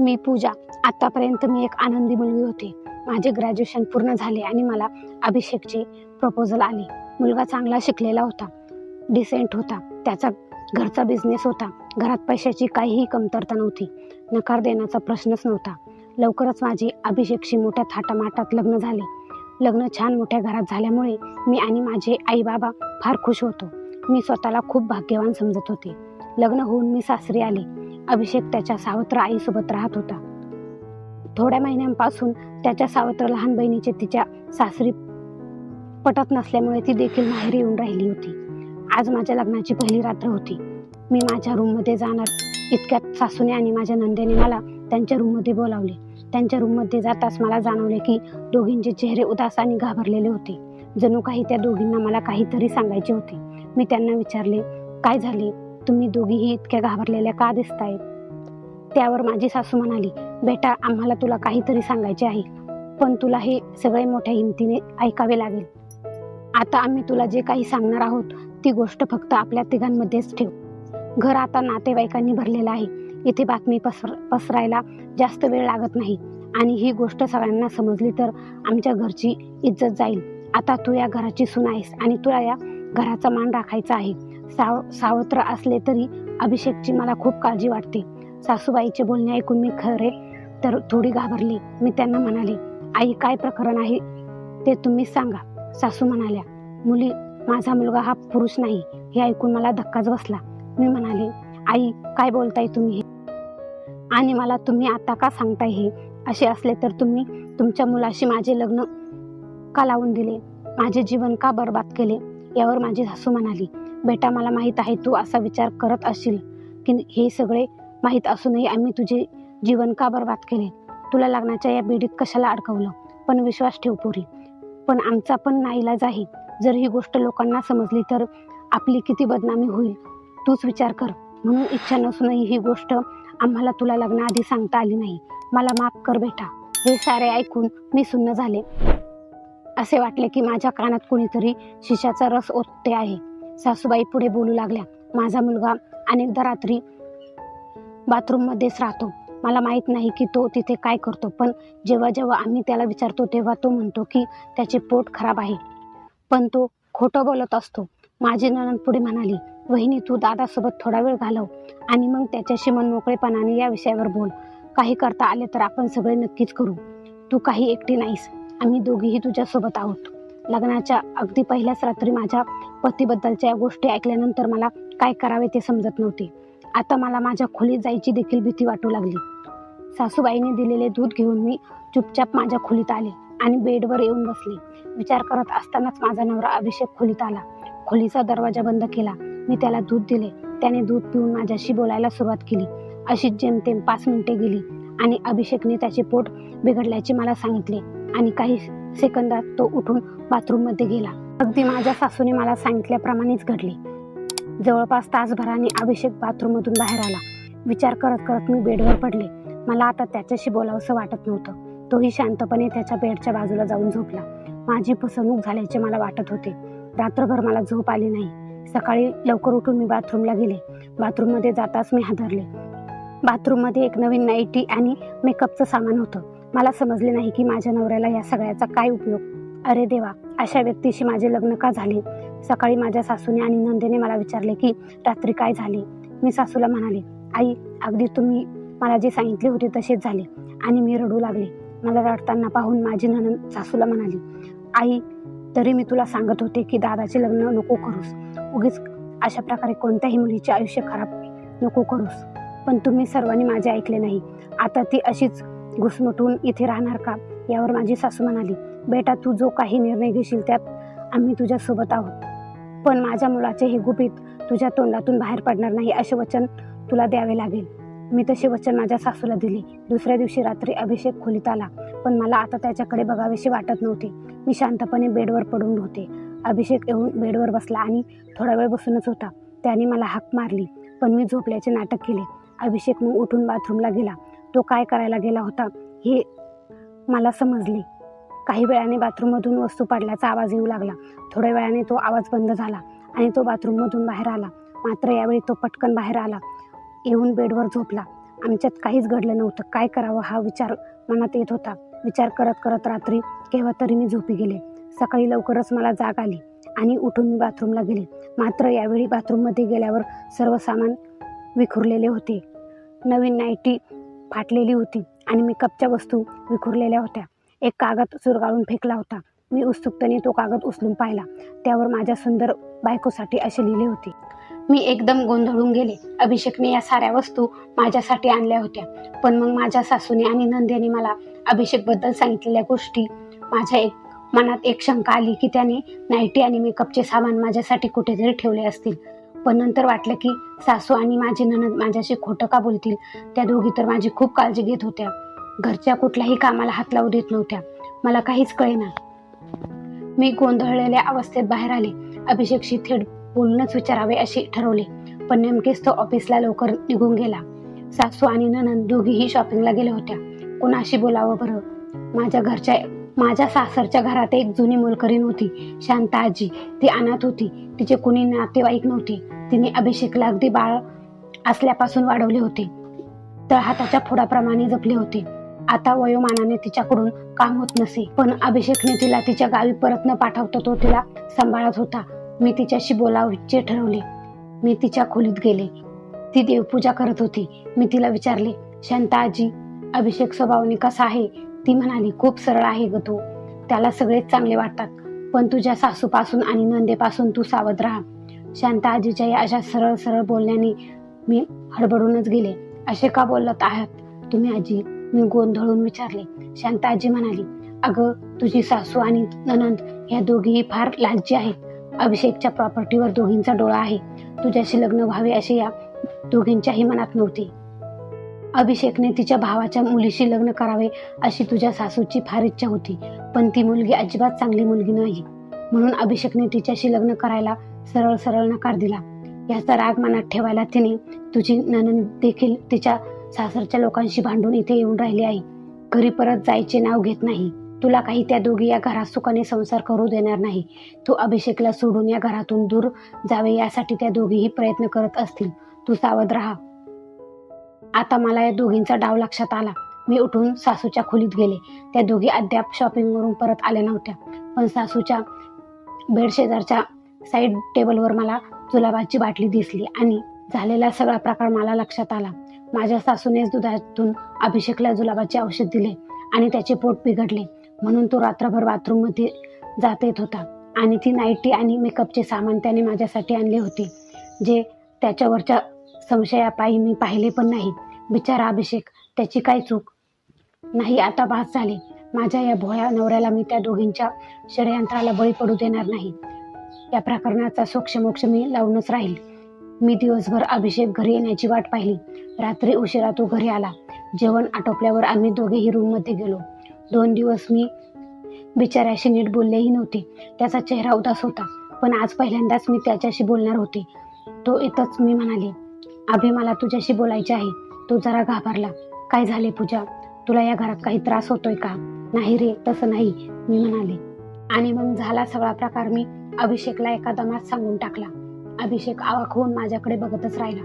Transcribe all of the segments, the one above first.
मी पूजा आतापर्यंत मी एक आनंदी मुलगी होती. माझे ग्रॅज्युएशन पूर्ण झाले आणि मला अभिषेकचे प्रपोजल आले. मुलगा चांगला शिकलेला होता डिसेंट होता. त्याचा घरचा बिझनेस होता. घरात पैशाची काहीही कमतरता नव्हती. नकार देण्याचा प्रश्नच नव्हता. लवकरच माझी अभिषेकशी मोठ्या थाटामाटात लग्न झाले. लग्न छान मोठ्या घरात झाल्यामुळे मी आणि माझे आई बाबा फार खुश होतो. मी स्वतःला खूप भाग्यवान समजत होते. लग्न होऊन मी सासरी आले. अभिषेक त्याच्या सावत्र आईसोबत राहत होता. थोड्या महिन्यांपासून त्याच्या सावत्र लहान बहिणीचे तिच्या सासरी पटत नसल्यामुळे ती देखील माहेरी येऊन राहिली होती. आज माझ्या लग्नाची पहिली रात्र होती. मी माझ्या रूममध्ये जाणार. इतक्यात सासूने आणि माझ्या नंदेने मला त्यांच्या रूममध्ये बोलावले. त्यांच्या रूममध्ये जाताच मला जाणवले की दोघींचे चेहरे उदास आणि घाबरलेले होते. जणू काही त्या दोघींना मला काहीतरी सांगायचे होते. मी त्यांना विचारले काय झाले? तुम्ही दोघीही इतक्या घाबरलेल्या का दिसतायत? त्यावर माझी सासू म्हणाली बेटा आम्हाला तुला काहीतरी सांगायचे आहे. पण तुला हे सगळे मोठ्या हिमतीने ऐकावे लागेल. आता आम्ही तुला जे काही सांगणार आहोत ती गोष्ट फक्त आपल्या तिघांमध्येच ठेव. घर आता नातेवाईकांनी भरलेलं आहे. इथे बातमी पसर पसरायला जास्त वेळ लागत नाही. आणि ही गोष्ट सगळ्यांना समजली तर आमच्या घरची इज्जत जाईल. आता तू या घराची सून आहेस आणि तुला या घराचा मान राखायचा आहे. साव सावत्र असले तरी अभिषेकची मला खूप काळजी वाटते. सासूबाईचे बोलणे ऐकून मी खरे तर थोडी घाबरली. मी त्यांना म्हणाले आई काय प्रकरण आहे ते तुम्ही सांगा. सासू म्हणाल्या मुली माझा मुलगा हा पुरुष नाही. हे ऐकून मला धक्काच बसला. मी म्हणाले आई काय बोलताय तुम्ही आणि मला तुम्ही आता का सांगताय हे? असे असले तर तुम्ही तुमच्या मुलाशी माझे लग्न का लावून दिले? माझे जीवन का बर्बाद केले? यावर माझी सासू म्हणाली बेटा मला माहीत आहे तू असा विचार करत असशील की हे सगळे माहीत असूनही आम्ही तुझे जीवन का बर्बाद केले? तुला लग्नाच्या या बेडीत कशाला अडकवलं? पण विश्वास ठेव पुरी. पण आमचा पण नाईलाज आहे जर ही गोष्ट लोकांना समजली तर आपली किती बदनामी होईल? तूच विचार कर. म्हणून इच्छा नसूनही ही गोष्ट आम्हाला तुला लग्नाआधी सांगता आली नाही. मला माफ कर बेटा. हे सारे ऐकून मी सुन्न झाले. असे वाटले की माझ्या कानात कोणीतरी शिशाचा रस ओतते आहे. सासूबाई पुढे बोलू लागल्या माझा मुलगा अनेकदा रात्री बाथरूममध्येच राहतो. मला माहीत नाही की तो तिथे काय करतो पण जेव्हा जेव्हा आम्ही त्याला विचारतो तेव्हा तो म्हणतो की त्याचे पोट खराब आहे. पण तो खोटं बोलत असतो. माझी नणंद पुढे म्हणाली वहिनी तू दादासोबत थोडा वेळ घालव आणि मग त्याच्याशी मनमोकळेपणाने या विषयावर बोल. काही करता आले तर आपण सगळे नक्कीच करू. तू काही एकटी नाहीस. आम्ही दोघीही तुझ्यासोबत आहोत. लग्नाच्या अगदी पहिल्याच रात्री माझ्या पतीबद्दलच्या या गोष्टी ऐकल्यानंतर मला काय करावे ते समजत नव्हते. आता मला माझ्या खोलीत जायची देखील भीती वाटू लागली. सासूबाईने दिलेले दूध घेऊन मी चुपचाप माझ्या खोलीत आले आणि बेडवर येऊन बसले. विचार करत असतानाच माझा नवरा अभिषेक खोलीत आला. खोलीचा दरवाजा बंद केला. मी त्याला दूध दिले. त्याने दूध पिऊन माझ्याशी बोलायला सुरुवात केली. अशीच जेमतेम पाच मिनिटे गेली आणि अभिषेकने त्याचे पोट बिघडल्याचे मला सांगितले आणि काही सेकंदात तो उठून बाथरूममध्ये गेला. अगदी माझ्या सासूने मला सांगितल्याप्रमाणेच घडले. जवळपास तासभराने अभिषेक बाथरूममधून बाहेर आला. विचार करत करत मी बेडवर पडले. मला आता त्याच्याशी बोलावंसं वाटत नव्हतं. तोही शांतपणे त्याच्या बेडच्या बाजूला जाऊन झोपला. माझी फसवणूक झाल्याचे मला वाटत होते. रात्रभर मला झोप आली नाही. सकाळी लवकर उठून मी बाथरूमला गेले. बाथरूममध्ये जाताच मी हादरले. बाथरूममध्ये एक नवीन नाईटी आणि मेकअपचं सामान होतं. मला समजले नाही की माझ्या नवऱ्याला या सगळ्याचा काय उपयोग. अरे देवा अशा व्यक्तीशी माझे लग्न का झाले? सकाळी माझ्या सासूने आणि नंदेने मला विचारले की रात्री काय झाले? मी सासूला म्हणाले आई अगदी तुम्ही मला जे सांगितले होते तसेच झाले आणि मी रडू लागले. मला रडताना पाहून माझी ननंद सासूला म्हणाली आई तरी मी तुला सांगत होते की दादाचे लग्न नको करूस. उगीच अशा प्रकारे कोणत्याही मुलीचे आयुष्य खराब नको करूस. पण तुम्ही सर्वांनी माझे ऐकले नाही. आता ती अशीच घुसमटून इथे राहणार का? यावर माझी सासू म्हणाली बेटा तू जो काही निर्णय घेशील त्यात आम्ही तुझ्यासोबत आहोत. पण माझ्या मुलाचे हे गुपित तुझ्या तोंडातून बाहेर पडणार नाही असे वचन तुला द्यावे लागेल. मी तसे वचन माझ्या सासूला दिले. दुसऱ्या दिवशी रात्री अभिषेक खोलीत आला पण मला आता त्याच्याकडे बघावेसे वाटत नव्हते. मी शांतपणे बेडवर पडून होते अभिषेक येऊन बेडवर बसला आणि थोडा वेळ बसूनच होता. त्याने मला हाक मारली पण मी झोपल्याचे नाटक केले. अभिषेक मग उठून बाथरूमला गेला. तो काय करायला गेला होता हे मला समजले. काही वेळाने बाथरूममधून वस्तू पडल्याचा आवाज येऊ लागला. थोड्या वेळाने तो आवाज बंद झाला आणि तो बाथरूममधून बाहेर आला. मात्र यावेळी तो पटकन बाहेर आला. येऊन बेडवर झोपला. आमच्यात काहीच घडलं नव्हतं. काय करावं हा विचार मनात येत होता. विचार करत करत रात्री केव्हा तरी मी झोपी गेले. सकाळी लवकरच मला जाग आली आणि उठून मी बाथरूमला गेले. मात्र यावेळी बाथरूममध्ये गेल्यावर सर्व सामान विखुरलेले होते. नवीन नाईटी फाटलेली होती आणि मेकअपच्या वस्तू विखुरलेल्या होत्या. एक कागद चुरगाळून फेकला होता. मी उत्सुकतेने तो कागद उचलून पाहिला. त्यावर माझ्या सुंदर बायकोसाठी असे लिहिले होते. मी एकदम गोंधळून गेले. अभिषेकने या साऱ्या वस्तू माझ्यासाठी आणल्या होत्या. पण मग माझ्या सासूने आणि नंदेने मला अभिषेकबद्दल सांगितलेल्या गोष्टी माझ्या एक मनात एक शंका आली की त्याने नाईटी आणि मेकअपचे सामान माझ्यासाठी कुठेतरी ठेवले असतील. पण नंतर वाटलं की सासू आणि माझी ननद माझ्याशी खोटं का बोलतील? त्या दोघी तर माझी खूप काळजी घेत होत्या. घरच्या कुठल्याही कामाला हात लावू देत नव्हत्या. मला काहीच कळेना. मी गोंधळलेल्या अवस्थेत बाहेर आले. अभिषेकशी थेट बोलूनच विचारावे असे ठरवले. पण नेमकेच तो ऑफिसला लवकर निघून गेला. सासू आणि ननंद दोघीही शॉपिंगला गेल्या होत्या. कुणाशी बोलावं बरं? माझ्या घरच्या माझ्या सासरच्या घरात एक जुनी मोलकरीण होती शांता आजी ती अनाथ होती. तिचे कुणी नातेवाईक नव्हते. तिने अभिषेकला अगदी बाळ असल्यापासून वाढवले होते. तळहाताच्या फोडाप्रमाणे जपले होते. आता वयोमानाने तिच्याकडून काम होत नसे. पण अभिषेकने तिला तिच्या गावी परत न पाठवता तो तिला सांभाळत होता. मी तिच्याशी बोलावचे ठरवले. मी तिच्या खोलीत गेले. ती देवपूजा करत होती. मी तिला विचारले शांता आजी अभिषेक स्वभावने कसा आहे. ती म्हणाली खूप सरळ आहे ग तू. त्याला सगळेच चांगले वाटतात. पण तुझ्या सासूपासून आणि नंदेपासून तू सावध राहा. शांता आजीच्या या अशा सरळ सरळ बोलण्याने मी हडबडूनच गेले. असे का बोलत आहात? तुम्ही आजी मी गोंधळून विचारले. शांता आजी म्हणाली अगं तुझी सासू आणि ननंद या दोघीही फार लालची आहेत. अभिषेकच्या प्रॉपर्टीवर दोघींचा डोळा आहे. तुझ्याशी लग्न व्हावे असे या दोघींच्याही मनात नव्हते. अभिषेकने तिच्या भावाच्या मुलीशी लग्न करावे अशी तुझ्या सासूची फार इच्छा होती. पण ती मुलगी अजिबात चांगली मुलगी नाही. म्हणून अभिषेकने तिच्याशी लग्न करायला सरळ सरळ नकार दिला. याचा राग मनात ठेवायला तिने तुझी ननंद देखील तिच्या सासरच्या लोकांशी भांडून इथे येऊन राहिली आहे. घरी परत जायचे नाव घेत नाही. तुला काही त्या दोघी या घरात सुखाने संसार करू देणार नाही. तू अभिषेकला सोडून या घरातून दूर जावे यासाठी त्या दोघीही प्रयत्न करत असतील. तू सावध राहा. आता मला या दोघींचा डाव लक्षात आला. मी उठून सासूच्या खोलीत गेले. त्या दोघी अद्याप शॉपिंगवरून परत आल्या नव्हत्या. पण सासूच्या बेड शेजारच्या साईड टेबलवर मला जुलाबाची बाटली दिसली आणि झालेला सगळा प्रकार मला लक्षात आला. माझ्या सासूनेच दुधातून अभिषेकला जुलाबाचे औषध दिले आणि त्याचे पोट बिघडले. म्हणून तो रात्रभर बाथरूममध्ये जात येत होता आणि ती नाईटी आणि मेकअपचे सामान त्याने माझ्यासाठी आणले होते. जे त्याच्यावरच्या संशयापायी मी पाहिले पण नाही बिचारा अभिषेक त्याची काय चूक? नाही आता भास झाले. माझ्या या भोळ्या नवऱ्याला मी त्या दोघींच्या षडयंत्राला बळी पडू देणार नाही. या प्रकरणाचा सोक्षमोक्ष मी लावूनच राहील. मी दिवसभर अभिषेक घरी येण्याची वाट पाहिली. रात्री उशिरा तो घरी आला. जेवण आटोपल्यावर आम्ही दोघेही रूममध्ये गेलो. दोन दिवस मी बिचाऱ्याशी नीट बोललेही नव्हते. त्याचा चेहरा उदास होता. पण आज पहिल्यांदाच मी त्याच्याशी बोलणार होते. तो येतच मी म्हणाले अभि मला तुझ्याशी बोलायचे आहे. तो जरा घाबरला. काय झाले पूजा? तुला या घरात काही त्रास होतोय का? नाही रे तसं नाही मी म्हणाले. आणि मग झाला सगळा प्रकार मी अभिषेकला एका दमात सांगून टाकला. अभिषेक आवाक होऊन माझ्याकडे बघतच राहिला.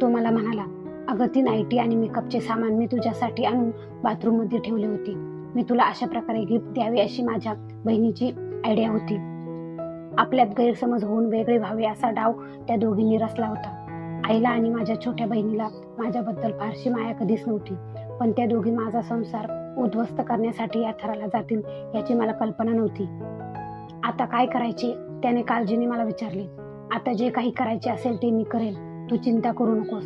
तो मला म्हणाला अगं ती नाईटी आणि मेकअपचे सामान मी तुझ्यासाठी आणून बाथरूममध्ये ठेवले होते. मी तुला अशा प्रकारे गिफ्ट द्यावी अशी माझ्या बहिणीची आयडिया होती. आपल्यात गैरसमज होऊन वेगळे व्हावे असा डाव त्या दोघींनी रचला होता. आईला आणि माझ्या छोट्या बहिणीला माझ्याबद्दल फारशी माया कधीच नव्हती. पण त्या दोघी माझा संसार उद्ध्वस्त करण्यासाठी या थराला जातील याची मला कल्पना नव्हती. आता काय करायचे त्याने काळजीने मला विचारले. आता जे काही करायचे असेल ते मी करेल. तू चिंता करू नकोस.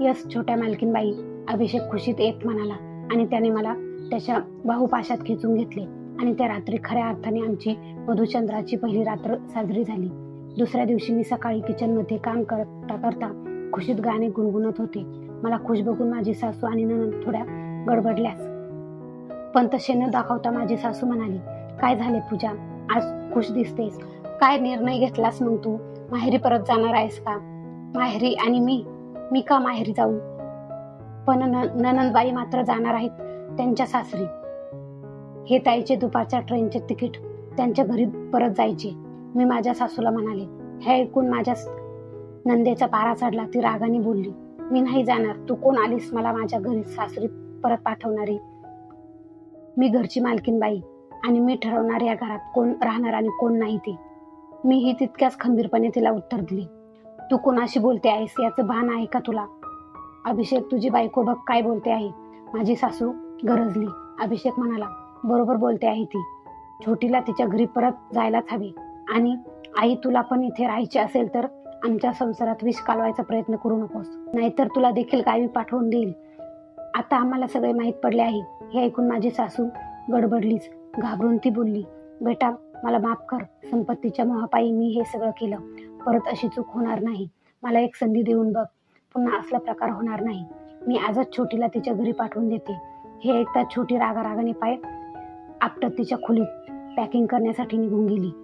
यस छोट्या मालकीनबाई अभिषेक खुशीत येत म्हणाला आणि त्याने मला त्याच्या बाहुपाशात खेचून घेतले. आणि त्या रात्री खऱ्या अर्थाने आमची मधुचंद्राची पहिली रात्र साजरी झाली. दुसऱ्या दिवशी मी सकाळी किचनमध्ये काम करता करता खुशीत गाणे गुणगुणत होते. मला खुश बघून माझी सासू आणि ननंद थोड्या गडबडल्यास पण तसे न दाखवता माझी सासू म्हणाली काय झाले पूजा? आज खुश दिसतेस. काय निर्णय घेतलास मग तू? माहेरी परत जाणार आहेस का? माहेरी आणि मी? मी का माहेरी जाऊ? पण ननंदबाई मात्र जाणार आहेत त्यांच्या सासरी. हे ताईचे दुपारच्या ट्रेनचे तिकीट त्यांच्या घरी परत जायचे. मी माझ्या सासूला म्हणाले हे ऐकून माझ्या नंदेचा पारा चढला ती रागाने बोलली मी नाही जाणार तू कोण आलीस मला माझ्या घरी सासरी परत पाठवणारी? मी घरची मालकीन बाई आणि मी ठरवणार या घरात कोण राहणार आणि कोण नाही ते. मीही तितक्याच खंबीरपणे तिला उत्तर दिले तू कोणाशी बोलते आहेस याचं भान आहे का तुला? अभिषेक तुझी बायको बघ काय बोलते आहे. माझी सासू गरजली. अभिषेक म्हणाला बरोबर बोलते आहे ती. छोटीला तिच्या घरी परत जायलाच हवे. आणि आई तुला पण इथे राहायचे असेल तर आमच्या संसारात विष कालवायचा प्रयत्न करू नकोस. नाहीतर तुला देखील गावी पाठवून देईल. आता आम्हाला सगळे माहीत पडले आहे. हे ऐकून माझी सासू गडबडलीच. घाबरून ती बोलली बेटा मला माफ कर. संपत्तीच्या मोहापायी मी हे सगळं केलं. परत अशी चूक होणार नाही. मला एक संधी देऊन बघ. पुन्हा असला प्रकार होणार नाही. मी आजच छोटीला तिच्या घरी पाठवून देते. हे ऐकता छोटी रागारागाने पाय आपटत तिच्या खोलीत. पॅकिंग करण्यासाठी निघून गेली.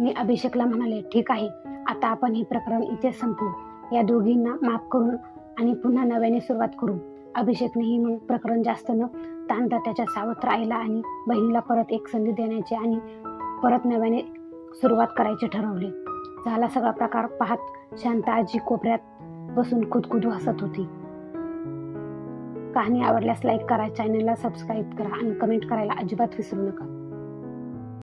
मी अभिषेकला म्हणाले ठीक आहे आता आपण हे प्रकरण इथे संपवू. या दोघींना माफ करून आणि पुन्हा नव्याने सुरुवात करू. अभिषेकनेही मग प्रकरण जास्त न ताणता त्याच्या सावत्र आईला आणि बहिणीला परत एक संधी देण्याचे आणि परत नव्याने सुरुवात करायचे ठरवले. झाला सगळा प्रकार पाहत शांता आजी कोपऱ्यात बसून खुदखुद हसत होती. कहाणी आवडल्यास लाईक करा चॅनलला सबस्क्राईब करा आणि कमेंट करायला अजिबात विसरू नका.